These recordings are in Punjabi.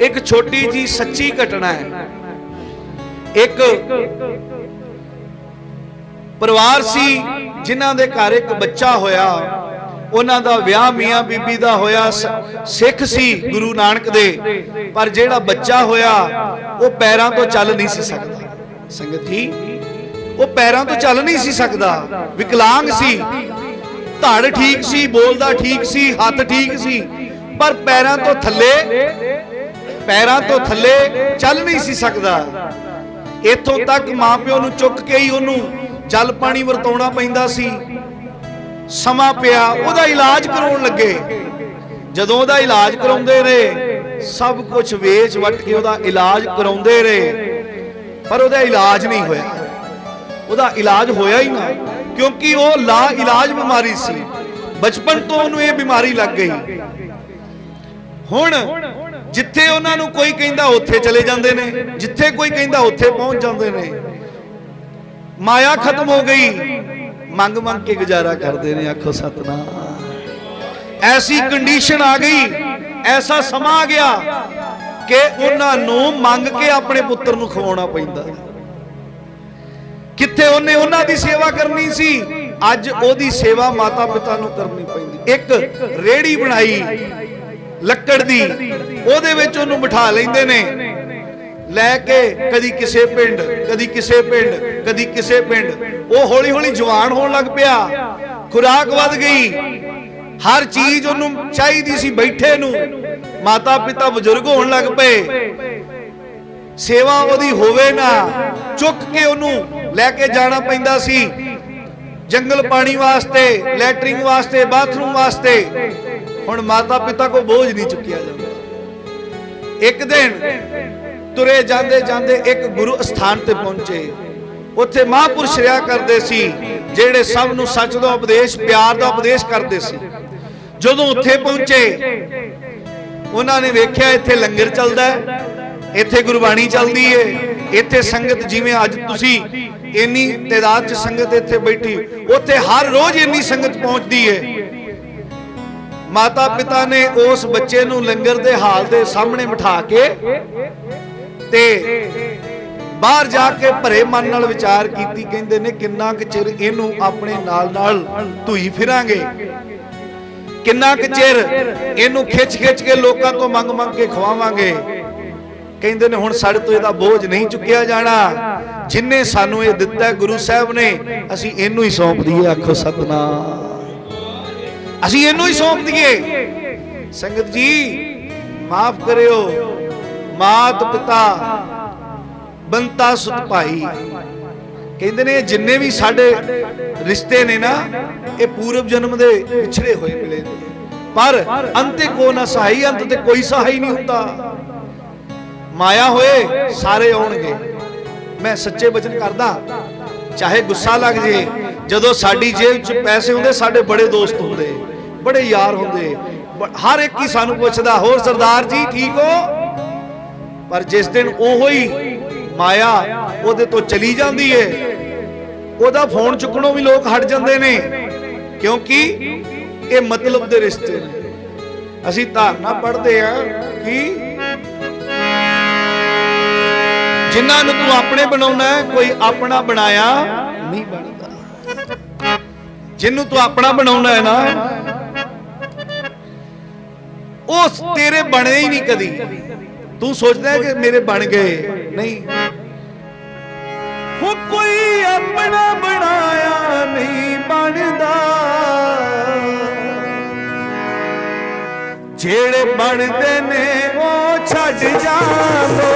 ਇੱਕ ਛੋਟੀ ਜੀ ਸੱਚੀ ਘਟਨਾ ਹੈ। ਇੱਕ ਪਰਿਵਾਰ ਸੀ ਜਿਨ੍ਹਾਂ ਦੇ ਘਰ ਇੱਕ ਬੱਚਾ ਹੋਇਆ। ਉਹਨਾਂ ਦਾ ਵਿਆਹ ਮੀਆਂ ਬੀਬੀ ਦਾ ਹੋਇਆ। ਸਿੱਖ ਸੀ ਗੁਰੂ ਨਾਨਕ ਦੇ। ਪਰ ਜਿਹੜਾ ਬੱਚਾ ਹੋਇਆ, ਉਹ ਪੈਰਾਂ ਤੋਂ ਚੱਲ ਨਹੀਂ ਸੀ ਸਕਦਾ। ਸੰਗਤ ਜੀ, ਉਹ ਪੈਰਾਂ ਤੋਂ ਚੱਲ ਨਹੀਂ ਸੀ ਸਕਦਾ। ਵਿਕਲਾਂਗ ਸੀ। ਧੜ ਠੀਕ ਸੀ, ਬੋਲਦਾ ਠੀਕ ਸੀ, ਹੱਥ ਠੀਕ ਸੀ। ਪਰ ਪੈਰਾਂ ਤੋਂ ਥੱਲੇ ਪੈਰਾਂ ਤੋਂ ਥੱਲੇ ਚੱਲ ਨਹੀਂ ਸੀ ਸਕਦਾ। ਇੱਥੋਂ ਤੱਕ ਮਾਪਿਓ ਨੂੰ ਚੁੱਕ ਕੇ ਹੀ ਉਹਨੂੰ ਜਲ ਪਾਣੀ ਵਰਤਾਉਣਾ ਪੈਂਦਾ ਸੀ। ਸਮਾਂ ਪਿਆ, ਉਹਦਾ ਇਲਾਜ ਕਰਾਉਣ ਲੱਗੇ। ਜਦੋਂ ਉਹਦਾ ਇਲਾਜ ਕਰਾਉਂਦੇ ਰਹੇ, ਸਭ ਕੁਝ ਵੇਚ ਵਟ ਕੇ ਉਹਦਾ ਇਲਾਜ ਕਰਾਉਂਦੇ ਰਹੇ। ਪਰ ਉਹਦਾ ਇਲਾਜ ਨਹੀਂ ਹੋਇਆ। ਉਹਦਾ ਇਲਾਜ ਹੋਇਆ ਹੀ ਨਾ, ਕਿਉਂਕਿ ਉਹ ਲਾ ਇਲਾਜ ਬਿਮਾਰੀ ਸੀ। ਬਚਪਨ ਤੋਂ ਉਹਨੂੰ ਇਹ ਬਿਮਾਰੀ ਲੱਗ ਗਈ। ਹੁਣ ਜਿੱਥੇ ਉਹਨਾਂ ਨੂੰ ਕੋਈ ਕਹਿੰਦਾ ਉੱਥੇ ਚਲੇ ਜਾਂਦੇ ਨੇ, ਜਿੱਥੇ ਕੋਈ ਕਹਿੰਦਾ ਉੱਥੇ ਪਹੁੰਚ ਜਾਂਦੇ ਨੇ। ਮਾਇਆ ਖਤਮ ਹੋ ਗਈ। ਮੰਗ ਮੰਗ ਕੇ ਗੁਜ਼ਾਰਾ ਕਰਦੇ ਨੇ ਆਖੋ ਸਤਨਾਮ। ਐਸੀ ਕੰਡੀਸ਼ਨ ਆ ਗਈ, ਐਸਾ ਸਮਾਂ ਆ ਗਿਆ ਕਿ ਉਹਨਾਂ ਨੂੰ ਮੰਗ ਕੇ ਆਪਣੇ ਪੁੱਤਰ ਨੂੰ ਖਵਾਉਣਾ ਪੈਂਦਾ। ਕਿੱਥੇ ਉਹਨੇ ਉਹਨਾਂ ਦੀ ਸੇਵਾ ਕਰਨੀ ਸੀ, ਅੱਜ ਉਹਦੀ ਸੇਵਾ ਮਾਤਾ ਪਿਤਾ ਨੂੰ ਕਰਨੀ ਪੈਂਦੀ। ਇੱਕ ਰੇੜੀ ਬਣਾਈ ਲੱਕੜ ਦੀ। ਉਹਦੇ ਵਿੱਚ ਉਹਨੂੰ ਬਿਠਾ ਲੈਂਦੇ ਨੇ। ਲੈ ਕੇ ਕਦੀ ਕਿਸੇ ਪਿੰਡ, ਕਦੀ ਕਿਸੇ ਪਿੰਡ, ਕਦੀ ਕਿਸੇ ਪਿੰਡ। ਉਹ ਹੌਲੀ ਹੌਲੀ ਜਵਾਨ ਹੋਣ ਲੱਗ ਪਿਆ। ਖੁਰਾਕ ਵੱਧ ਗਈ। ਹਰ ਚੀਜ਼ ਉਹਨੂੰ ਚਾਹੀਦੀ ਸੀ ਬੈਠੇ ਨੂੰ। ਮਾਤਾ ਪਿਤਾ ਬਜ਼ੁਰਗ ਹੋਣ ਲੱਗ ਪਏ। ਸੇਵਾ ਉਹਦੀ ਹੋਵੇ ਨਾ, ਚੁੱਕ ਕੇ ਉਹਨੂੰ ਲੈ ਕੇ ਜਾਣਾ ਪੈਂਦਾ ਸੀ। ਜੰਗਲ ਪਾਣੀ ਵਾਸਤੇ, ਲੈਟਰਿੰਗ ਵਾਸਤੇ, ਬਾਥਰੂਮ ਵਾਸਤੇ। ਹੁਣ ਮਾਤਾ ਪਿਤਾ ਕੋ ਬੋਝ ਨਹੀਂ ਚੁੱਕਿਆ ਜਾਂਦਾ। ਇੱਕ ਦਿਨ ਤੁਰੇ ਜਾਂਦੇ ਜਾਂਦੇ ਇੱਕ ਗੁਰੂ ਅਸਥਾਨ ਤੇ ਪਹੁੰਚੇ। ਉੱਥੇ ਮਹਾਂਪੁਰਸ਼ ਰਿਆ ਕਰਦੇ ਸੀ, ਜਿਹੜੇ ਸਭ ਨੂੰ ਸੱਚ ਦਾ ਉਪਦੇਸ਼, ਪਿਆਰ ਦਾ ਉਪਦੇਸ਼ ਕਰਦੇ ਸੀ। ਜਦੋਂ ਉੱਥੇ ਪਹੁੰਚੇ, ਉਹਨਾਂ ਨੇ ਵੇਖਿਆ ਇੱਥੇ ਲੰਗਰ ਚੱਲਦਾ ਹੈ, ਇੱਥੇ ਗੁਰਬਾਣੀ ਚੱਲਦੀ ਏ, ਇੱਥੇ ਸੰਗਤ ਜਿਵੇਂ ਅੱਜ ਤੁਸੀਂ ਇੰਨੀ ਤਾਦਾਦ 'ਚ ਸੰਗਤ ਇੱਥੇ ਬੈਠੀ, ਉੱਥੇ ਹਰ ਰੋਜ਼ ਇੰਨੀ ਸੰਗਤ ਪਹੁੰਚਦੀ ਏ। ਮਾਤਾ ਪਿਤਾ ਨੇ ਉਸ ਬੱਚੇ ਨੂੰ ਲੰਗਰ ਦੇ ਹਾਲ ਦੇ ਸਾਹਮਣੇ ਬਿਠਾ ਕੇ ਤੇ ਬਾਹਰ ਜਾ ਕੇ ਭਰੇ ਮਨ ਨਾਲ ਵਿਚਾਰ ਕੀਤੀ, ਕਹਿੰਦੇ ਨੇ, ਕਿੰਨਾ ਕੁ ਚਿਰ ਇਹਨੂੰ ਆਪਣੇ ਨਾਲ ਨਾਲ ਧੂਈ ਫਿਰਾਂਗੇ? ਕਿੰਨਾ ਕੁ ਚਿਰ ਇਹਨੂੰ ਖਿੱਚ ਖਿੱਚ ਕੇ ਲੋਕਾਂ ਤੋਂ ਮੰਗ ਮੰਗ ਕੇ ਖਵਾਵਾਂਗੇ? ਕਹਿੰਦੇ ਨੇ, ਹੁਣ ਸਾਡੇ ਤੋਂ ਇਹਦਾ ਬੋਝ ਨਹੀਂ ਚੁੱਕਿਆ ਜਾਣਾ। ਜਿਨਨੇ ਸਾਨੂੰ ਇਹ ਦਿੱਤਾ ਗੁਰੂ ਸਾਹਿਬ ਨੇ, ਅਸੀਂ ਇਹਨੂੰ ਹੀ ਸੌਂਪ ਦਈਏ, ਆਖੋ ਸਤਨਾਮ। ਅਸੀਂ ਇਹਨੂੰ ਹੀ ਸੌਂਪ ਦਈਏ। ਸੰਗਤ ਜੀ, ਮਾਫ ਕਰਿਓ। ਮਾਤ ਪਿਤਾ, ਬੰਤਾ ਸੁਤ ਭਾਈ। ਕਹਿੰਦੇ ਨੇ, ਜਿੰਨੇ ਵੀ ਸਾਡੇ ਰਿਸ਼ਤੇ ਨੇ ਨਾ, ਇਹ ਪੂਰਵ ਜਨਮ ਦੇ ਵਿਛੜੇ ਹੋਏ ਮਿਲੇ ਨੇ। ਪਰ ਅੰਤੇ ਕੋ ਨਾ ਸਹਾਈ, ਅੰਤ ਤੇ ਕੋਈ ਸਹਾਈ ਨਹੀਂ ਹੁੰਦਾ। ਮਾਇਆ ਹੋਏ, ਸਾਰੇ ਆਉਣਗੇ। ਮੈਂ ਸੱਚੇ ਬਚਨ ਕਰਦਾ, ਚਾਹੇ ਗੁੱਸਾ ਲੱਗ ਜੇ, ਜਦੋਂ ਸਾਡੀ ਜੇਬ 'ਚ ਪੈਸੇ ਹੁੰਦੇ, ਸਾਡੇ ਬੜੇ ਦੋਸਤ ਹੁੰਦੇ। ਬੜੇ ਯਾਰ ਹੁੰਦੇ। ਹਰ ਇੱਕ ਹੀ ਸਾਨੂੰ ਪੁੱਛਦਾ, ਹੋਰ ਸਰਦਾਰ ਜੀ, ਠੀਕ ਹੋ? ਪਰ ਜਿਸ ਦਿਨ ਉਹੋ ਹੀ ਮਾਇਆ ਉਹਦੇ ਤੋਂ ਚਲੀ ਜਾਂਦੀ ਏ, ਉਹਦਾ ਫੋਨ ਚੁੱਕਣੋਂ ਵੀ ਲੋਕ ਹਟ ਜਾਂਦੇ ਨੇ। ਕਿਉਂਕਿ ਇਹ ਮਤਲਬ ਦੇ ਰਿਸ਼ਤੇ ਨੇ। ਅਸੀਂ ਧਾਰਨਾ ਪੜ੍ਹਦੇ ਆ ਕਿ ਜਿਨ੍ਹਾਂ ਨੂੰ ਤੂੰ ਆਪਣੇ ਬਣਾਉਣਾ ਕੋਈ ਆਪਣਾ ਬਣਾਇਆ ਨਹੀਂ ਬਣਦਾ। ਜਿਹਨੂੰ ਤੂੰ ਆਪਣਾ ਬਣਾਉਣਾ ਹੈ ਨਾ ਉਹ ਤੇਰੇ ਬਣੇ ਹੀ ਨਹੀਂ ਕਦੀ। ਤੂੰ ਸੋਚਦਾ ਹੈ ਕਿ ਮੇਰੇ ਬਣ ਗਏ। ਨਹੀਂ। ਹੋ ਕੋਈ ਆਪਣਾ ਬਣਾਇਆ ਨਹੀਂ ਬਣਦਾ। ਜਿਹੜੇ ਬਣਦੇ ਨੇ ਉਹ ਛੱਡ ਜਾਂਦੇ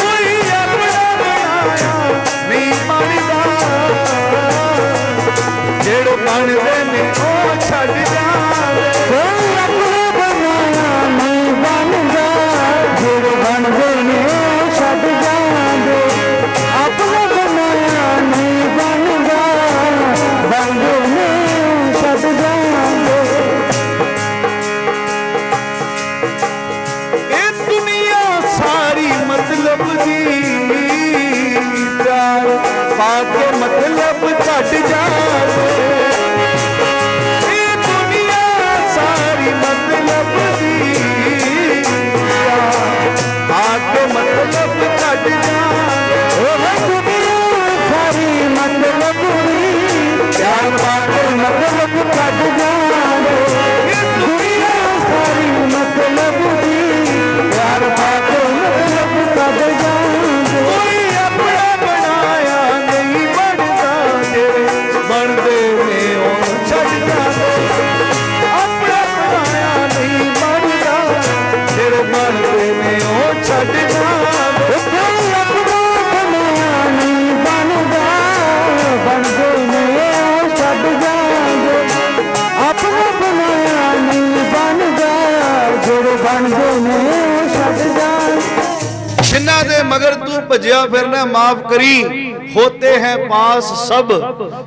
ਕੋਈ ਆਪਣਾ ਬਣਾਇਆ ਨਹੀਂ ਬਣਦਾ। ਜਿਹੜੇ ਬਣਦੇ ਨੇ ਉਹ ਛੱਡ ਜਾਂਦੇ ਜਿਨ੍ਹਾਂ ਦੇ ਮਗਰ ਤੂੰ ਭਜਿਆ ਫਿਰਨਾ ਮਾਫ ਕਰੀ ਹੋਤੇ ਹੈ ਪਾਸ ਸਭ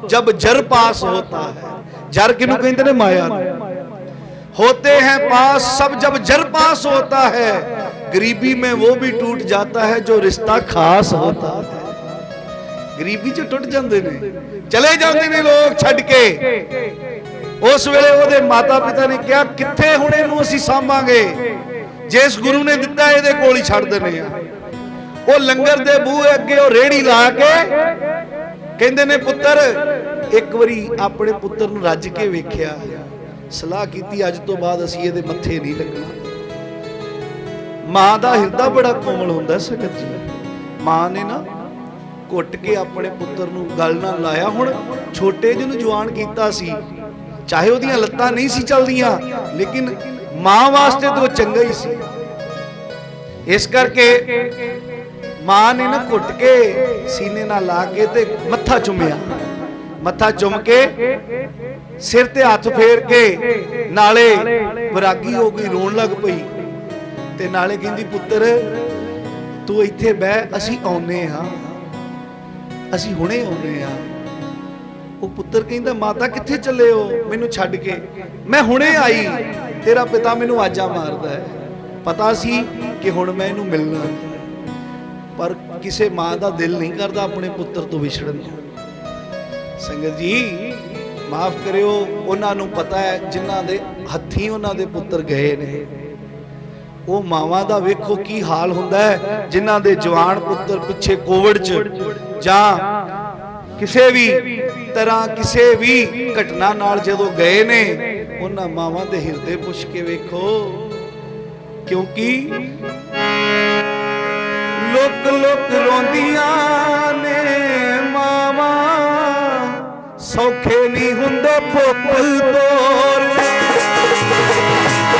ਜਬ ਜਰ ਪਾਸ ਹੋਤਾ ਹੈ ਜਰ ਕਿਨੂੰ ਕਹਿੰਦੇ ਨੇ ਮਾਇਆ ਨੂੰ होते हैं पास सब जब जर पास होता है गरीबी में वो भी टूट जाता है जो रिश्ता खास होता है ਗਰੀਬੀ ਚ ਟੁੱਟ ਜਾਂਦੇ ਨੇ ਚਲੇ ਜਾਂਦੇ ਨੇ ਲੋਕ ਛੱਡ ਕੇ ਉਸ ਵੇਲੇ ਉਹਦੇ ਮਾਤਾ ਪਿਤਾ ਨੇ ਕਿਹਾ ਕਿੱਥੇ ਹੁਣ ਇਹਨੂੰ ਅਸੀਂ ਸਾਂਭਾਂਗੇ ਜਿਸ ਗੁਰੂ ਨੇ ਦਿੱਤਾ ਇਹਦੇ ਕੋਲ ਹੀ ਛੱਡ ਦਿੰਦੇ ਆ ਉਹ ਲੰਗਰ ਦੇ ਬੂਹੇ ਅੱਗੇ ਉਹ ਰੇੜੀ ਲਾ ਕੇ ਕਹਿੰਦੇ ਨੇ, ਪੁੱਤਰ, ਇੱਕ ਵਾਰੀ ਆਪਣੇ ਪੁੱਤਰ ਨੂੰ ਰੱਜ ਕੇ ਵੇਖਿਆ। ਸਲਾਹ ਕੀਤੀ, ਅੱਜ ਤੋਂ ਬਾਅਦ ਅਸੀਂ ਇਹਦੇ ਮੱਥੇ ਨਹੀਂ ਲੱਗਣਾ। ਮਾਂ ਦਾ ਹਿਰਦਾ ਬੜਾ ਕੋਮਲ ਹੁੰਦਾ ਸੰਗਤ ਜੀ। ਮਾਂ ਨੇ ਨਾ ਘੁੱਟ ਕੇ ਆਪਣੇ ਪੁੱਤਰ ਨੂੰ ਗਲ ਨਾਲ ਲਾਇਆ। ਹੁਣ ਛੋਟੇ ਜਿਹਨੂੰ ਜਵਾਨ ਕੀਤਾ ਸੀ। ਚਾਹੇ ਉਹਦੀਆਂ ਲੱਤਾਂ ਨਹੀਂ ਸੀ ਚੱਲਦੀਆਂ, ਲੇਕਿਨ ਮਾਂ ਵਾਸਤੇ ਤਾਂ ਉਹ ਚੰਗਾ ਹੀ ਸੀ। ਇਸ ਕਰਕੇ ਮਾਂ ਨੇ ਨਾ ਘੁੱਟ ਕੇ ਸੀਨੇ ਨਾਲ ਲਾ ਕੇ ਤੇ ਮੱਥਾ ਚੁੰਮਿਆ। ਮੱਥਾ ਚੁੰਮ ਕੇ ਸਿਰ ਤੇ ਹੱਥ ਫੇਰ ਕੇ ਨਾਲੇ ਵਿਰਾਗੀ ਹੋ ਗਈ, ਰੋਣ ਲੱਗ ਪਈ। ਤੇ ਨਾਲੇ ਕਹਿੰਦੀ, ਪੁੱਤਰ, ਤੂੰ ਇੱਥੇ ਬਹਿ, ਅਸੀਂ ਆਉਨੇ ਹਾਂ। ਅਸੀਂ ਹੁਣੇ ਆਉਨੇ ਹਾਂ। ਉਹ ਪੁੱਤਰ ਕਹਿੰਦਾ, ਮਾਤਾ, ਕਿੱਥੇ ਚੱਲੇ ਹੋ? ਮੈਨੂੰ ਛੱਡ ਕੇ। ਮੈਂ ਹੁਣੇ ਆਈ। ਤੇਰਾ ਪਿਤਾ ਮੈਨੂੰ ਆਜਾ ਮਾਰਦਾ ਹੈ। ਪਤਾ ਸੀ ਕਿ ਹੁਣ ਮੈਂ ਇਹਨੂੰ ਮਿਲਣਾ ਪਰ ਕਿਸੇ ਮਾਂ ਦਾ ਦਿਲ ਨਹੀਂ ਕਰਦਾ ਆਪਣੇ ਪੁੱਤਰ ਤੋਂ ਵਿਛੜਨ ਨੂੰ। ਸੰਗਤ ਜੀ, ਮਾਫ ਕਰਿਓ, ਉਹਨਾਂ ਨੂੰ ਪਤਾ ਹੈ ਜਿਨ੍ਹਾਂ ਦੇ ਹੱਥੀਂ ਉਹਨਾਂ ਦੇ ਪੁੱਤਰ ਗਏ ਨੇ। ਉਹ ਮਾਵਾਂ ਦਾ ਵੇਖੋ ਕੀ ਹਾਲ ਹੁੰਦਾ ਹੈ, ਜਿਨ੍ਹਾਂ ਦੇ ਜਵਾਨ ਪੁੱਤਰ ਪਿੱਛੇ ਕੋਵਿਡ 'ਚ ਜਾਂ ਕਿਸੇ ਵੀ ਤਰ੍ਹਾਂ ਕਿਸੇ ਵੀ ਘਟਨਾ ਨਾਲ ਜਦੋਂ ਗਏ ਨੇ, ਉਹਨਾਂ ਮਾਵਾਂ ਦੇ ਹਿਰਦੇ ਪੁੱਛ ਕੇ ਵੇਖੋ। ਕਿਉਂਕਿ ਲੋਕ ਲੋਕ ਰੋਂਦੀਆਂ ਨੇ ਮਾਵਾਂ। ਸੌਖੇ ਨਹੀਂ ਹੁੰਦੇ ਪੁੱਤ ਤੋਰਨੇ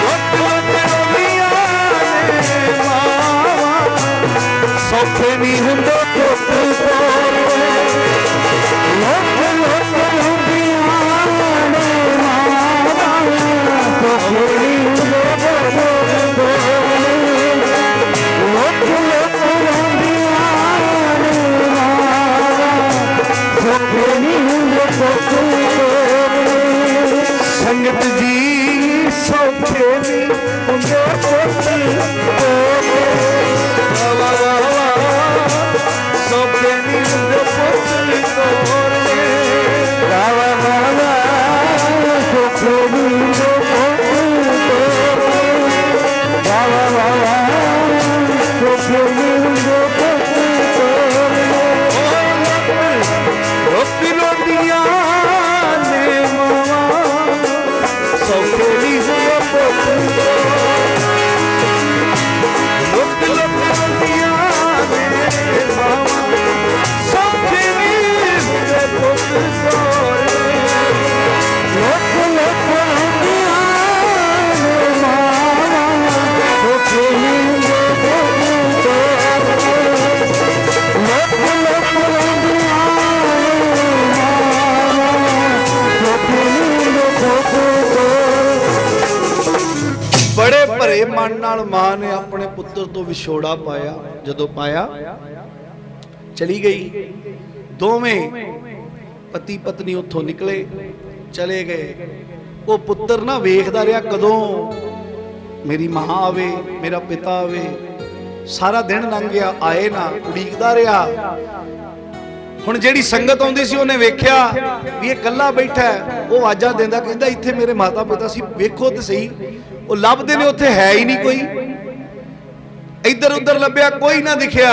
ਲੋਕ ਲੋਕ ਰੋਂਦੀਆਂ ਨੇ ਮਾਵਾਂ। ਸੌਖੇ ਨਹੀਂ ਹੁੰਦੇ ਪੁੱਤ ਨਹੀਂ ਹੁੰਦੇ ਨਾਲ ਮਾਂ ਨੇ ਆਪਣੇ ਪੁੱਤਰ ਤੋਂ ਵਿਛੋੜਾ ਪਾਇਆ, ਜਦੋਂ ਪਾਇਆ, ਚਲੀ ਗਈ। ਦੋਵੇਂ ਪਤੀ ਪਤਨੀ ਉੱਥੋਂ ਨਿਕਲੇ, ਚਲੇ ਗਏ। ਉਹ ਪੁੱਤਰ ਨਾ ਵੇਖਦਾ ਰਿਹਾ ਕਦੋਂ ਮੇਰੀ ਮਾਂ ਆਵੇ, ਮੇਰਾ ਪਿਤਾ ਆਵੇ। ਸਾਰਾ ਦਿਨ ਲੰਘ ਗਿਆ, ਆਏ ਨਾ, ਉਡੀਕਦਾ ਰਿਹਾ। ਹੁਣ ਜਿਹੜੀ ਸੰਗਤ ਆਉਂਦੀ ਸੀ, ਉਹਨੇ ਵੇਖਿਆ ਵੀ ਇਹ ਇਕੱਲਾ ਬੈਠਾ ਹੈ। ਉਹ ਆਵਾਜ਼ਾਂ ਦਿੰਦਾ, ਕਹਿੰਦਾ, ਇੱਥੇ ਮੇਰੇ ਮਾਤਾ ਪਿਤਾ ਸੀ, ਵੇਖੋ ਤੇ ਸਹੀ। ਉਹ ਲੱਭਦੇ ਨੇ, ਉੱਥੇ ਹੈ ਹੀ ਨਹੀਂ ਕੋਈ। ਇੱਧਰ ਉੱਧਰ ਲੱਭਿਆ, ਕੋਈ ਨਾ ਦਿਖਿਆ।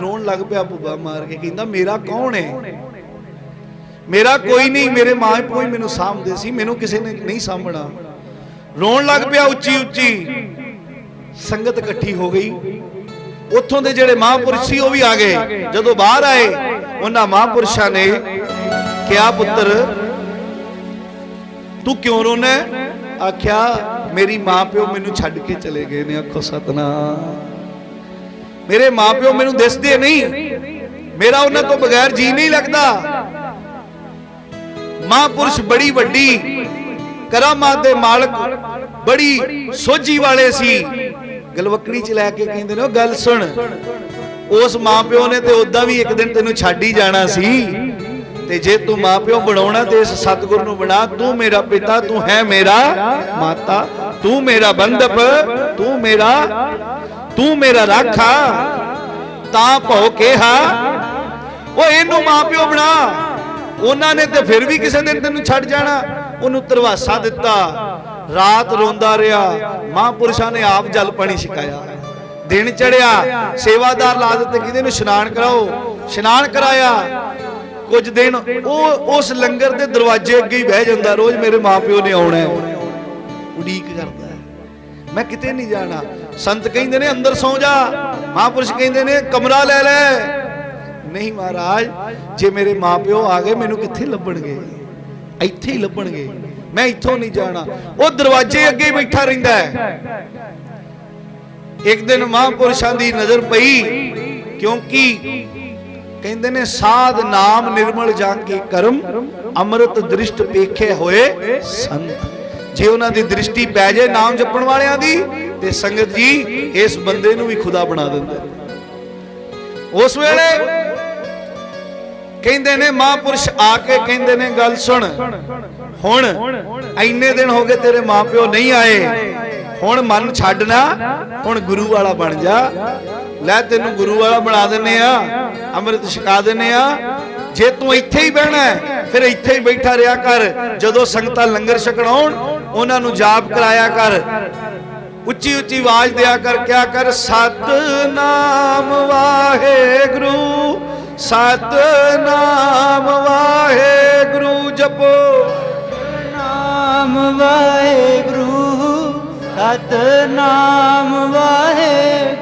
ਰੋਣ ਲੱਗ ਪਿਆ ਭੁੱਬਾ ਮਾਰ ਕੇ, ਕਹਿੰਦਾ, ਮੇਰਾ ਕੌਣ ਹੈ ਮੇਰਾ ਕੋਈ ਨਹੀਂ, ਮੇਰੇ ਮਾਂ ਪਿਓ ਮੈਨੂੰ ਸਾਂਭਦੇ ਸੀ, ਮੈਨੂੰ ਕਿਸੇ ਨੇ ਨਹੀਂ ਸਾਂਭਣਾ। ਰੋਣ ਲੱਗ ਪਿਆ ਉੱਚੀ ਉੱਚੀ। ਸੰਗਤ ਇਕੱਠੀ ਹੋ ਗਈ। ਉੱਥੋਂ ਦੇ ਜਿਹੜੇ ਮਹਾਂਪੁਰਸ਼ ਸੀ, ਉਹ ਵੀ ਆ ਗਏ। ਜਦੋਂ ਬਾਹਰ ਆਏ, ਉਹਨਾਂ ਮਹਾਂਪੁਰਸ਼ਾਂ ਨੇ ਕਿਹਾ, ਪੁੱਤਰ, ਤੂੰ ਕਿਉਂ ਰੋਣਾ ਆਖਿਆ, ਮੇਰੀ ਮਾਂ ਪਿਓ ਮੈਨੂੰ ਛੱਡ ਕੇ ਚਲੇ ਗਏ ਨੇ, ਆਖੋ ਸਤਨਾਮ। ਮੇਰੇ ਮਾਂ ਪਿਓ ਮੈਨੂੰ ਦਿਸਦੇ ਨਹੀਂ। ਮੇਰਾ ਉਹਨਾਂ ਤੋਂ ਬਗੈਰ ਜੀ ਨਹੀਂ ਲੱਗਦਾ। ਮਹਾਂਪੁਰਸ਼ ਬੜੀ ਵੱਡੀ ਕਰਾਮਾਤ ਦੇ ਮਾਲਕ, ਬੜੀ ਸੋਝੀ ਵਾਲੇ ਸੀ। ਗਲਵਕੜੀ ਚ ਲੈ ਕੇ ਕਹਿੰਦੇ ਨੇ, ਉਹ ਗੱਲ ਸੁਣ। ਉਸ ਮਾਂ ਪਿਓ ਨੇ ਤੇ ਉਦਾਂ ਵੀ ਇੱਕ ਦਿਨ ਤੈਨੂੰ ਛੱਡ ਹੀ ਜਾਣਾ ਸੀ। ਤੇ ਜੇ ਤੂੰ ਮਾਪਿਓ ਬਣਾਉਣਾ ਤੇ ਇਸ ਸਤਿਗੁਰ ਨੂੰ ਬਣਾ, ਤੂੰ ਮੇਰਾ ਪਿਤਾ, ਤੂੰ ਹੈ ਮੇਰਾ ਮਾਤਾ, ਤੂੰ ਮੇਰਾ ਬੰਧਪ, ਤੂੰ ਮੇਰਾ ਤੂੰ ਮੇਰਾ ਰਾਖਾ, ਤਾਂ ਭਉ ਕਿਹਾ, ਉਹ ਇਹਨੂੰ ਮਾਪਿਓ ਬਣਾ। ਉਹਨਾਂ ਨੇ ਤੇ ਫਿਰ ਵੀ ਕਿਸੇ ਦਿਨ ਤੈਨੂੰ ਛੱਡ ਜਾਣਾ, ਉਹਨੂੰ ਤਰਵਾਸਾ ਦਿੱਤਾ। ਰਾਤ ਰੋਂਦਾ ਰਿਹਾ, ਮਹਾਂਪੁਰਸ਼ਾਂ ਨੇ ਆਪ ਜਲ ਪਾਣੀ ਛਕਾਇਆ। ਦਿਨ ਚੜਿਆ ਸੇਵਾਦਾਰ ਲਾ ਦਿੱਤੇ ਕਿਹਦੇ ਨੂੰ ਇਸ਼ਨਾਨ ਕਰਾਓ? ਇਸ਼ਨਾਨ ਕਰਾਇਆ ਕੁਝ ਦਿਨ ਉਹ ਉਸ ਲੰਗਰ ਦੇ ਦਰਵਾਜ਼ੇ ਅੱਗੇ ਹੀ ਬਹਿ ਜਾਂਦਾ, ਰੋਜ਼ ਮੇਰੇ ਮਾਪਿਓ ਨੇ ਆਉਣਾ ਹੈ। ਉਡੀਕ ਕਰਦਾ ਮੈਂ ਕਿਤੇ ਨਹੀਂ ਜਾਣਾ। ਸੰਤ ਕਹਿੰਦੇ ਨੇ, ਅੰਦਰ ਸੌ ਜਾ। ਮਹਾਂਪੁਰਸ਼ ਕਹਿੰਦੇ ਨੇ, ਕਮਰਾ ਲੈ ਲੈ। ਨਹੀਂ ਮਹਾਰਾਜ, ਜੇ ਮੇਰੇ ਮਾਪਿਓ ਆ ਗਏ, ਮੈਨੂੰ ਕਿੱਥੇ ਲੱਭਣਗੇ? ਇੱਥੇ ਹੀ ਲੱਭਣਗੇ। ਮੈਂ ਇੱਥੋਂ ਨਹੀਂ ਜਾਣਾ। ਉਹ ਦਰਵਾਜ਼ੇ ਅੱਗੇ ਹੀ ਬੈਠਾ ਰਹਿੰਦਾ ਹੈ। ਇੱਕ ਦਿਨ ਮਹਾਂਪੁਰਸ਼ਾਂ ਦੀ ਨਜ਼ਰ ਪਈ, ਕਿਉਂਕਿ ਕਹਿੰਦੇ ਨੇ, ਸਾਧ ਨਾਮ ਨਿਰਮਲ ਜਾਣ ਕੇ ਕਰਮ? ਅੰਮ੍ਰਿਤ ਦ੍ਰਿਸ਼ਟ ਪੇਖੇ ਹੋਏ ਸੰਤ। ਜੇ ਉਹਨਾਂ ਦੀ ਦ੍ਰਿਸ਼ਟੀ ਪੈ ਜਾਏ ਨਾਮ ਜਪਣ ਵਾਲਿਆਂ ਦੀ, ਤੇ ਸੰਗਤ ਜੀ ਇਸ ਬੰਦੇ ਨੂੰ ਵੀ ਖੁਦਾ ਬਣਾ ਦਿੰਦੇ ਉਸ ਵੇਲੇ ਕਹਿੰਦੇ ਨੇ, ਮਹਾਂਪੁਰਸ਼ ਆ ਕੇ ਕਹਿੰਦੇ ਨੇ, ਗੱਲ ਸੁਣ, ਹੁਣ ਐਨੇ ਦਿਨ ਹੋ ਗਏ ਤੇਰੇ ਮਾਪਿਓ ਨਹੀਂ ਆਏ, ਹੁਣ ਮਨ ਛੱਡਣਾ, ਹੁਣ ਗੁਰੂ ਵਾਲਾ ਬਣ ਜਾ। ਲੈ ਤੈਨੂੰ ਗੁਰੂ ਵਾਲਾ ਬਣਾ ਦਿੰਨੇ ਆ ਅੰਮ੍ਰਿਤ ਛਕਾ ਦਿੰਨੇ ਆ। ਜੇ ਤੂੰ ਇੱਥੇ ਹੀ ਬਹਿਣਾ ਹੈ, ਫਿਰ ਇੱਥੇ ਹੀ ਬੈਠਾ ਰਿਹਾ ਕਰ। ਜਦੋਂ ਸੰਗਤਾਂ ਲੰਗਰ ਛਕਣਾਉਣ ਉਹਨਾਂ ਨੂੰ ਜਾਪ ਕਰਾਇਆ ਕਰ। ਉੱਚੀ ਉੱਚੀ ਆਵਾਜ਼ ਦਿਆ ਕਰ ਕਿਆ ਕਰ? ਸਤਨਾਮ ਵਾਹਿਗੁਰੂ ਸਤਨਾਮ ਵਾਹਿਗੁਰੂ ਜਪੋ। ਨਾਮ ਵਾਹਿਗੁਰੂ ਸਤਨਾਮ ਵਾਹਿਗੁਰੂ।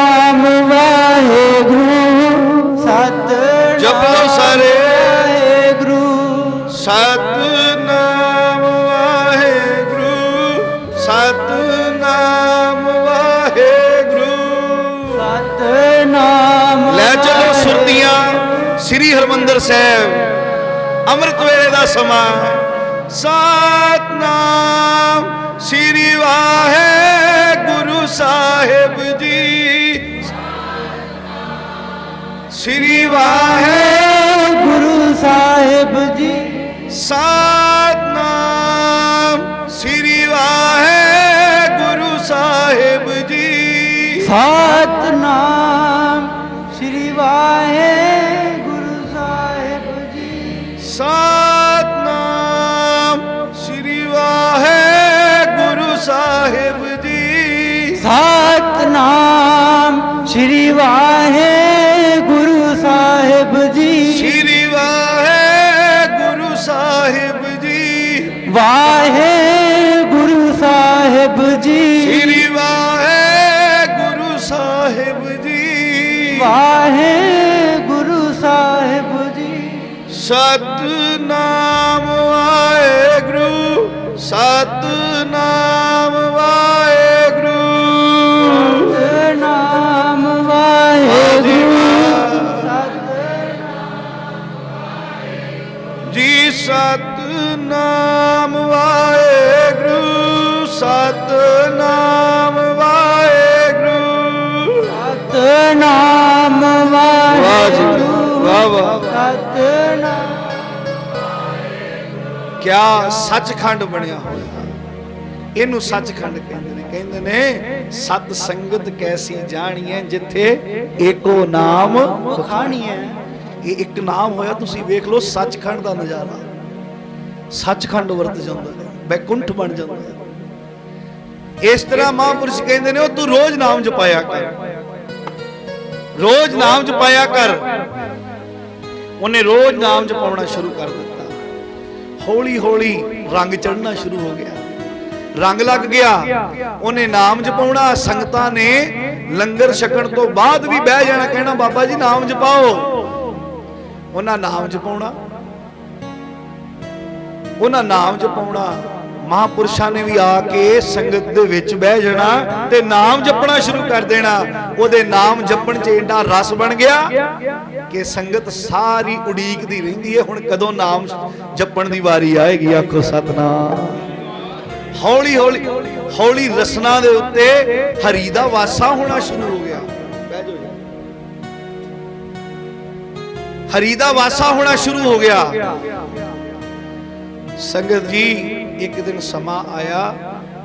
ਸ੍ਰੀ ਹਰਮੰਦਰ ਸਾਹਿਬ ਅੰਮ੍ਰਿਤ ਵੇਲੇ ਦਾ ਸਮਾਂ ਸਤਨਾਮ ਸ੍ਰੀ ਵਾਹਿਗੁਰੂ ਸਾਹਿਬ ਜੀ ਸ੍ਰੀ ਵਾਹਿਗੁਰੂ ਗੁਰੂ ਸਾਹਿਬ ਜੀ ਸਤਨਾਮ ਸ੍ਰੀ ਵਾਹਿਗੁਰੂ ਸਾਹਿਬ ਜੀ। ਸ੍ਰੀ ਵਾਹਿਗੁਰੂ ਸਾਹਿਬ ਜੀ। ਵਾਹਿਗੁਰੂ ਸਾਹਿਬ ਜੀ। ਸ੍ਰੀ ਵਾਹਿਗੁਰੂ ਸਾਹਿਬ ਜੀ। ਵਾਹਿਗੁਰੂ ਸਾਹਿਬ ਜੀ। ਸਤਨਾਮ ਸਤਨਾਮ ਵਾਹਿਗੁਰੂ। ਵਾਹ, ਕਿਆ ਸੱਚਖੰਡ ਬਣਿਆ ਹੋਇਆ। ਇਹਨੂੰ ਸੱਚਖੰਡ ਕਹਿੰਦੇ ਨੇ। ਕਹਿੰਦੇ ਨੇ ਸਤ ਸੰਗਤ ਕੈਸੀ ਜਾਣੀਏ ਜਿੱਥੇ ਏਕੋ ਨਾਮ ਬਖਾਣੀ ਹੈ ਇਹ ਇੱਕ ਨਾਮ ਹੋਇਆ ਤੁਸੀਂ ਵੇਖ ਲਓ ਸੱਚਖੰਡ ਦਾ ਨਜ਼ਾਰਾ। ਸੱਚਖੰਡ ਵਰਤ ਜਾਂਦਾ ਹੈ ਬੈਕੁੰਠ ਬਣ ਜਾਂਦਾ ਹੈ। ਇਸ ਤਰ੍ਹਾਂ ਮਹਾਂਪੁਰਸ਼ ਕਹਿੰਦੇ ਨੇ ਉਹ ਤੂੰ ਰੋਜ਼ ਨਾਮ ਜਪਾਇਆ ਕਰ। ਰੋਜ਼ ਨਾਮ ਜਪਾਇਆ ਕਰ। ਉਹਨੇ ਰੋਜ਼ ਨਾਮ ਜਪਾਉਣਾ ਸ਼ੁਰੂ ਕਰ ਦਿੱਤਾ। ਹੌਲੀ ਹੌਲੀ ਰੰਗ ਚੜ੍ਹਨਾ ਸ਼ੁਰੂ ਹੋ ਗਿਆ। ਰੰਗ ਲੱਗ ਗਿਆ। ਉਹਨੇ ਨਾਮ ਜਪਾਉਣਾ ਸੰਗਤਾਂ ਨੇ ਲੰਗਰ ਛਕਣ ਤੋਂ ਬਾਅਦ ਵੀ ਬਹਿ ਜਾਣਾ, ਕਹਿਣਾ, ਬਾਬਾ ਜੀ, ਨਾਮ ਜਪਾਓ ਉਹਨਾਂ ਨਾਮ ਜਪਾਉਣਾ ਉਹਨਾਂ ਨਾਮ ਜਪਾਉਣਾ ਮਹਾਪੁਰਸ਼ਾਂ ਨੇ ਵੀ ਆ ਕੇ ਸੰਗਤ ਦੇ ਵਿੱਚ ਬਹਿ ਜਾਣਾ ਤੇ ਨਾਮ ਜਪਣਾ ਸ਼ੁਰੂ ਕਰ ਦੇਣਾ। ਉਹਦੇ ਨਾਮ ਜਪਣ 'ਚ ਇੰਨਾ ਰਸ ਬਣ ਗਿਆ ਕਿ ਸੰਗਤ ਸਾਰੀ ਉਡੀਕਦੀ ਰਹਿੰਦੀ ਹੈ। ਹੁਣ ਕਦੋਂ ਨਾਮ ਜਪਣ ਦੀ ਵਾਰੀ ਆਏਗੀ? ਆਖੋ ਸਤਨਾਮ। ਹੌਲੀ ਹੌਲੀ ਹੌਲੀ ਰਸਨਾ ਦੇ ਉੱਤੇ ਹਰੀ ਦਾ ਵਾਸਾ ਹੋਣਾ ਸ਼ੁਰੂ ਹੋ ਗਿਆ। ਬਹਿ ਜਾਓ ਹਰੀ ਦਾ ਵਾਸਾ ਹੋਣਾ ਸ਼ੁਰੂ ਹੋ ਗਿਆ। ਸੰਗਤ ਜੀ, ਇੱਕ ਦਿਨ ਸਮਾਂ ਆਇਆ।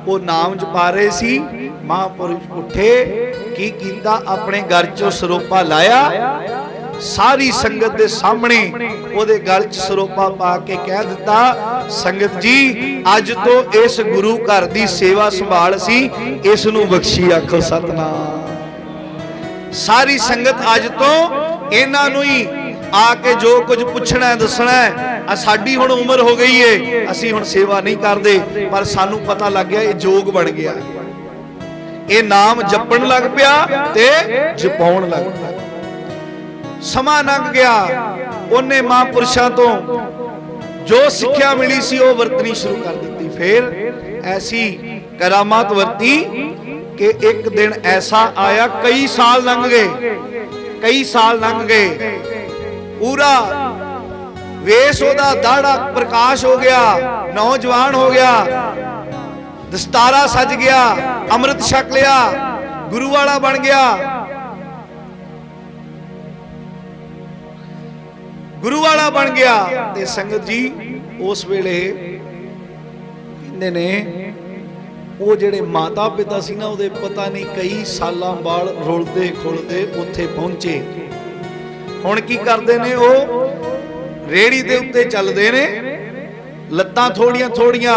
ਉਹ ਨਾਮ ਜਪਾ ਰਹੇ ਸੀ। ਮਹਾਂਪੁਰਸ਼ ਉੱਠੇ। ਕੀ ਕੀਤਾ? ਆਪਣੇ ਘਰ ਚੋਂ ਸਰੋਪਾ ਲਾਇਆ। ਸਾਰੀ ਸੰਗਤ ਦੇ ਸਾਹਮਣੇ ਉਹਦੇ ਗਲ 'ਚ ਸਰੋਪਾ ਪਾ ਕੇ ਕਹਿ ਦਿੱਤਾ, ਸੰਗਤ ਜੀ, ਅੱਜ ਤੋਂ ਇਸ ਗੁਰੂ ਘਰ ਦੀ ਸੇਵਾ ਸੰਭਾਲ ਸੀ, ਇਸ ਨੂੰ ਬਖਸ਼ੀ ਆਖੋ ਸਤਨਾਮ। ਸਾਰੀ ਸੰਗਤ ਅੱਜ ਤੋਂ ਇਹਨਾਂ ਨੂੰ ਹੀ ਆ ਕੇ ਜੋ ਕੁਝ ਪੁੱਛਣਾ, ਦੱਸਣਾ ਆ ਸਾਡੀ ਹੁਣ ਉਮਰ ਹੋ ਗਈ ਏ, ਅਸੀਂ ਹੁਣ ਸੇਵਾ ਨਹੀਂ ਕਰਦੇ। ਪਰ ਸਾਨੂੰ ਪਤਾ ਲੱਗ ਗਿਆ, ਇਹ ਜੋਗ ਬਣ ਗਿਆ। ਇਹ ਨਾਮ ਜਪਣ ਲੱਗ ਪਿਆ ਤੇ ਜਪਾਉਣ ਲੱਗ ਪਿਆ। ਸਮਾਂ ਲੰਘ ਗਿਆ। ਉਹਨੇ ਮਹਾਂਪੁਰਸ਼ਾਂ ਤੋਂ ਜੋ ਸਿੱਖਿਆ ਮਿਲੀ ਸੀ ਉਹ ਵਰਤਣੀ ਸ਼ੁਰੂ ਕਰ ਦਿੱਤੀ। ਫਿਰ ਐਸੀ ਕਰਾਮਾਤ ਵਰਤੀ ਕਿ ਇੱਕ ਦਿਨ ਐਸਾ ਆਇਆ ਕਈ ਸਾਲ ਲੰਘ ਗਏ। ਕਈ ਸਾਲ ਲੰਘ ਗਏ। ਪੂਰਾ ਵੇਸ ਉਹਦਾ ਦਾੜਾ ਪ੍ਰਕਾਸ਼ ਹੋ ਗਿਆ ਨੌਜਵਾਨ ਹੋ ਗਿਆ। ਦਸਤਾਰਾ ਸਜ ਗਿਆ, ਅੰਮ੍ਰਿਤ ਛਕ ਲਿਆ, ਗੁਰੂ ਵਾਲਾ ਬਣ ਗਿਆ। ਗੁਰੂ ਵਾਲਾ ਬਣ ਗਿਆ ਤੇ ਸੰਗਤ ਜੀ ਉਸ ਵੇਲੇ ਕਹਿੰਦੇ ਨੇ, ਉਹ ਜਿਹੜੇ ਮਾਤਾ ਪਿਤਾ ਸੀ ਨਾ, ਉਹਦੇ ਪਤਾ ਨਹੀਂ ਕਈ ਸਾਲਾਂ ਬਾਅਦ ਰੁਲਦੇ ਖੁਲਦੇ ਉੱਥੇ ਪਹੁੰਚੇ। ਹੁਣ ਕੀ ਕਰਦੇ ਨੇ ਉਹ? ਰੇੜੀ ਦੇ ਉੱਤੇ ਚੱਲਦੇ ਨੇ, ਲੱਤਾਂ ਥੋੜੀਆਂ ਥੋੜੀਆਂ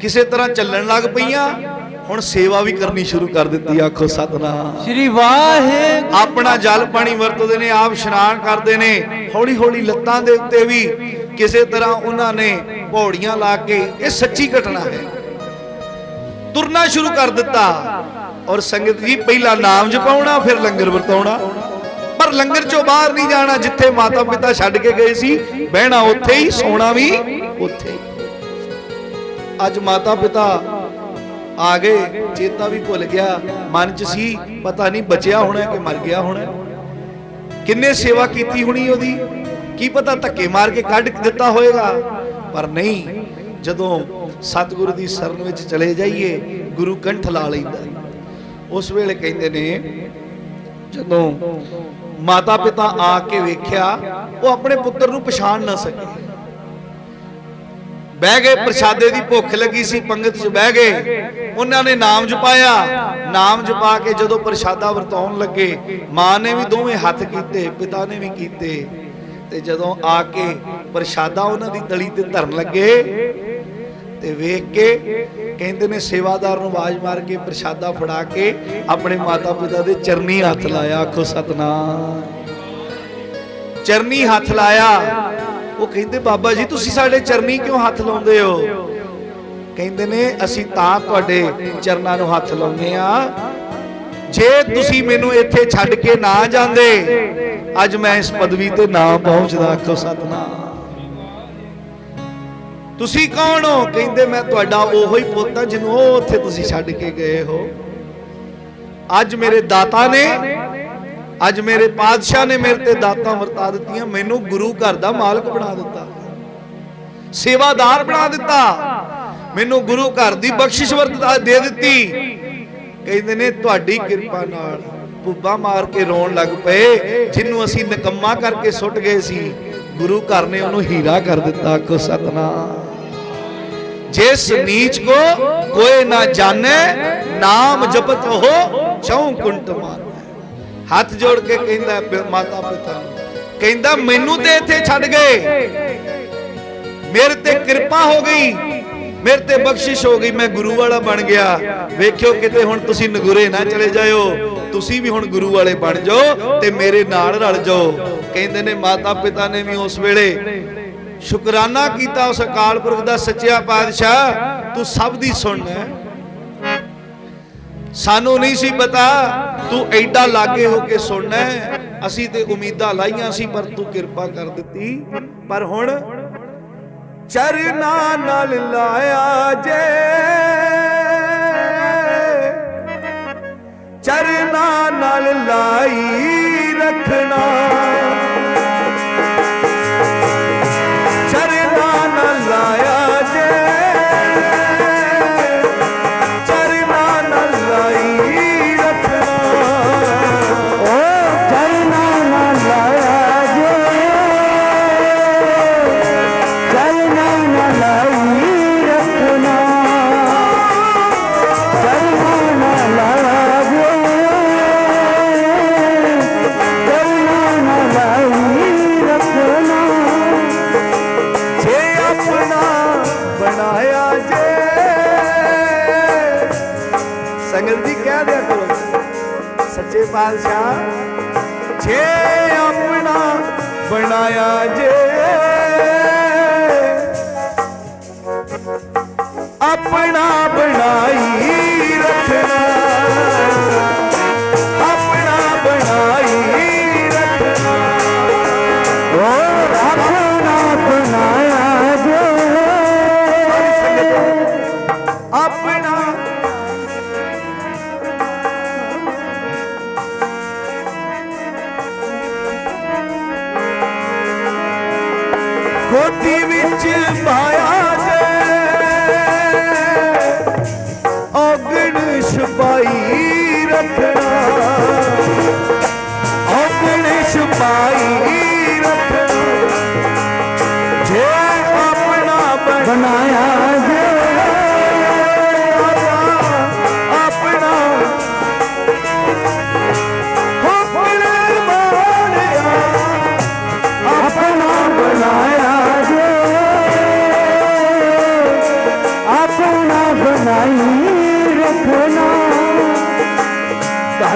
ਕਿਸੇ ਤਰ੍ਹਾਂ ਚੱਲਣ ਲੱਗ ਪਈਆਂ ਹੁਣ ਸੇਵਾ ਵੀ ਕਰਨੀ ਸ਼ੁਰੂ ਕਰ ਦਿੱਤੀ ਆਖੋ ਸਤਨਾਮ। ਸ੍ਰੀ ਵਾਹਿਗੁਰੂ। ਆਪਣਾ ਜਲ ਪਾਣੀ ਵਰਤਦੇ ਨੇ ਆਪ ਇਸ਼ਨਾਨ ਕਰਦੇ ਨੇ ਹੌਲੀ ਹੌਲੀ ਲੱਤਾਂ ਦੇ ਉੱਤੇ ਵੀ ਕਿਸੇ ਤਰ੍ਹਾਂ ਉਹਨਾਂ ਨੇ ਪੌੜੀਆਂ ਲਾ ਕੇ ਇਹ ਸੱਚੀ ਘਟਨਾ ਹੈ। ਤੁਰਨਾ ਸ਼ੁਰੂ ਕਰ ਦਿੱਤਾ। ਔਰ ਸੰਗਤ ਜੀ ਪਹਿਲਾ ਨਾਮ ਜਪਾਉਣਾ ਫਿਰ ਲੰਗਰ ਵਰਤਾਉਣਾ। ਪਰ ਲੰਗਰ ਚੋਂ ਬਾਹਰ ਨਹੀਂ ਜਾਣਾ ਜਿੱਥੇ ਮਾਤਾ ਪਿਤਾ ਛੱਡ ਕੇ ਗਏ ਸੀ ਬਹਿਣਾ ਉੱਥੇ ਹੀ ਸੋਣਾ ਵੀ ਉੱਥੇ ਹੀ। ਅੱਜ ਮਾਤਾ ਪਿਤਾ ਆ ਗਏ, ਚੇਤਾ ਵੀ ਭੁੱਲ ਗਿਆ, ਮਨ 'ਚ ਸੀ, ਪਤਾ ਨਹੀਂ ਬਚਿਆ ਹੋਣਾ ਕਿ ਮਰ ਗਿਆ ਹੋਣਾ। ਕਿੰਨੇ ਸੇਵਾ ਕੀਤੀ ਹੋਣੀ ਉਹਦੀ? ਕੀ ਪਤਾ ਧੱਕੇ ਮਾਰ ਕੇ ਕੱਢ ਦਿੱਤਾ ਹੋਏਗਾ? ਪਰ ਨਹੀਂ, ਜਦੋਂ ਸਤਿਗੁਰੂ ਦੀ ਸ਼ਰਨ ਵਿੱਚ ਚਲੇ ਜਾਈਏ, ਗੁਰੂ ਕੰਠ ਲਾ ਲੈਂਦਾ ਉਸ ਵੇਲੇ ਕਹਿੰਦੇ ਨੇ, ਜਦੋਂ ਮਾਤਾ ਪਿਤਾ ਆ ਕੇ ਵੇਖਿਆ, ਉਹ ਆਪਣੇ ਪੁੱਤਰ ਨੂੰ ਪਛਾਣ ਨਾ ਸਕੇ। ਬਹਿ ਗਏ, ਪ੍ਰਸ਼ਾਦੇ ਦੀ ਭੁੱਖ ਲੱਗੀ ਸੀ, ਪੰਗਤ 'ਚ ਬਹਿ ਗਏ। ਉਹਨਾਂ ਨੇ ਨਾਮ ਜਪਾਇਆ। ਨਾਮ ਜਪਾ ਕੇ ਜਦੋਂ ਪ੍ਰਸ਼ਾਦਾ ਵਰਤਾਉਣ ਲੱਗੇ, ਮਾਂ ਨੇ ਵੀ ਦੋਵੇਂ ਹੱਥ ਕੀਤੇ, ਪਿਤਾ ਨੇ ਵੀ ਕੀਤੇ। ਤੇ ਜਦੋਂ ਆ ਕੇ ਪ੍ਰਸ਼ਾਦਾ ਉਹਨਾਂ ਦੀ ਤਲੀ ਤੇ ਧਰਨ ਲੱਗੇ ਤੇ ਵੇਖ ਕੇ ਕਹਿੰਦੇ ਨੇ ਸੇਵਾਦਾਰ ਨੂੰ ਆਵਾਜ਼ ਮਾਰ ਕੇ ਪ੍ਰਸ਼ਾਦਾ ਫੜਾ ਕੇ ਆਪਣੇ ਮਾਤਾ ਪਿਤਾ ਦੇ ਚਰਨੀ ਹੱਥ ਲਾਇਆ, ਆਖੋ ਸਤਨਾਮ। ਚਰਨੀ ਹੱਥ ਲਾਇਆ। ਉਹ ਕਹਿੰਦੇ, ਬਾਬਾ ਜੀ, ਤੁਸੀਂ ਸਾਡੇ ਚਰਨੀ ਕਿਉਂ ਹੱਥ ਲਾਉਂਦੇ ਹੋ? ਕਹਿੰਦੇ ਨੇ, ਅਸੀਂ ਤਾਂ ਤੁਹਾਡੇ ਚਰਨਾਂ ਨੂੰ ਹੱਥ ਲਾਉਂਦੇ ਆ ਜੇ ਤੁਸੀਂ ਮੈਨੂੰ ਇੱਥੇ ਛੱਡ ਕੇ ਨਾ ਜਾਂਦੇ, ਅੱਜ ਮੈਂ ਇਸ ਪਦਵੀ ਤੇ ਨਾ ਪਹੁੰਚਦਾ, ਆਖੋ ਸਤਨਾਮ। ਤੁਸੀਂ ਕੌਣ ਹੋ? ਕਹਿੰਦੇ, ਮੈਂ ਤੁਹਾਡਾ ਉਹੋ ਹੀ ਪੁੱਤ ਹਾਂ, ਜਿਹਨੂੰ ਉਹ ਉੱਥੇ ਤੁਸੀਂ ਛੱਡ ਕੇ ਗਏ ਹੋ। ਅੱਜ ਮੇਰੇ ਦਾਤਾ ਨੇ ਅੱਜ ਮੇਰੇ ਪਾਤਸ਼ਾਹ ਨੇ ਮੇਰੇ ਤੇ ਦਾਤਾਂ ਵਰਤਾ ਦਿੱਤੀਆਂ, ਮੈਨੂੰ ਗੁਰੂ ਘਰ ਦਾ ਮਾਲਕ ਬਣਾ ਦਿੱਤਾ। ਸੇਵਾਦਾਰ ਬਣਾ ਦਿੱਤਾ। ਮੈਨੂੰ ਗੁਰੂ ਘਰ ਦੀ ਬਖਸ਼ਿਸ਼ ਵਰਤਾ ਦੇ ਦਿੱਤੀ। ਕਹਿੰਦੇ ਨੇ, ਤੁਹਾਡੀ ਕਿਰਪਾ ਨਾਲ ਪੁੱਬਾ ਮਾਰ ਕੇ ਰੋਣ ਲੱਗ ਪਏ ਜਿਹਨੂੰ ਅਸੀਂ ਨਕੰਮਾ ਕਰਕੇ ਸੁੱਟ ਗਏ ਸੀ। ਗੁਰੂ ਘਰ ਨੇ ਉਹਨੂੰ ਹੀਰਾ ਕਰ ਦਿੱਤਾ, ਆਖੋ, ਸਤਨਾਮ। ਜਿਸ ਨੀਚ ਕੋ ਕੋਈ ਨਾ ਜਾਣੇ, ਨਾਮ ਜਪਤ ਹੋ ਚੌ ਕੁੰਟ ਮਾਰ। ਹੱਥ ਜੋੜ ਕੇ ਕਹਿੰਦਾ ਮਾਤਾ ਪਿਤਾ ਨੂੰ ਕਹਿੰਦਾ, ਮੈਨੂੰ ਤੇ ਇੱਥੇ ਛੱਡ ਗਏ। ਮੇਰੇ ਤੇ ਕਿਰਪਾ ਹੋ ਗਈ। ਮੇਰੇ ਤੇ ਬਖਸ਼ਿਸ਼ ਹੋ ਗਈ। ਮੈਂ ਗੁਰੂ ਵਾਲਾ ਬਣ ਗਿਆ। ਵੇਖਿਓ ਕਿਤੇ ਹੁਣ ਤੁਸੀਂ ਨਗੁਰੇ ਨਾ ਚਲੇ ਜਾਇਓ। ਤੁਸੀਂ ਵੀ ਹੁਣ ਗੁਰੂ ਵਾਲੇ ਬਣ ਜਾਓ ਤੇ ਮੇਰੇ ਨਾਲ ਰਲ ਜਾਓ। ਕਹਿੰਦੇ ਨੇ, ਮਾਤਾ ਪਿਤਾ ਨੇ ਵੀ ਉਸ ਵੇਲੇ ਸ਼ੁਕਰਾਨਾ ਕੀਤਾ ਉਸ ਅਕਾਲ ਪੁਰਖ ਦਾ ਸੱਚਿਆ ਪਾਤਸ਼ਾਹ। ਤੂੰ ਸਭ ਦੀ ਸੁਣਨਾ ਸਾਨੂੰ ਨਹੀਂ ਸੀ ਪਤਾ ਤੂੰ ਐਡਾ ਲਾਗੇ ਹੋ ਕੇ ਸੁਣਨਾ ਅਸੀਂ ਤੇ ਉਮੀਦਾਂ ਲਾਈਆਂ ਸੀ, ਪਰ ਤੂੰ ਕਿਰਪਾ ਕਰ ਦਿੱਤੀ। ਪਰ ਹੁਣ ਚਰਨਾ ਨਾਲ ਲਾਇਆ ਜੇ। ਚਰਨਾ ਨਾਲ ਲਾਈ ਰੱਖਣਾ।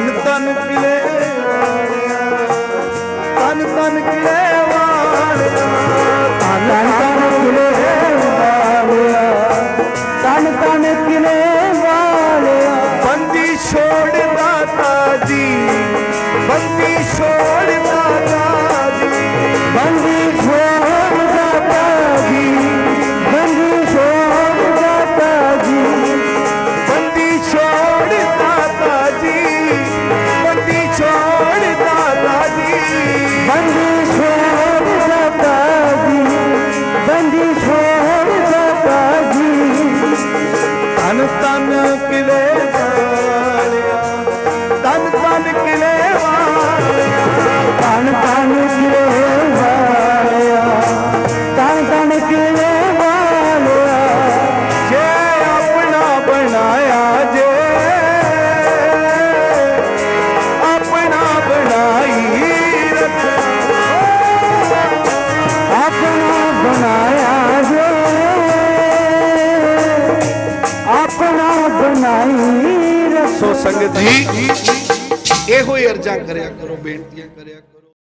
ਧਨ ਧਨ ਸੋ ਸੰਗਤ ਜੀ। ਇਹੋ ਹੀ ਅਰਜ਼ਾਂ ਕਰਿਆ ਕਰੋ ਬੇਨਤੀਆਂ ਕਰਿਆ ਕਰੋ।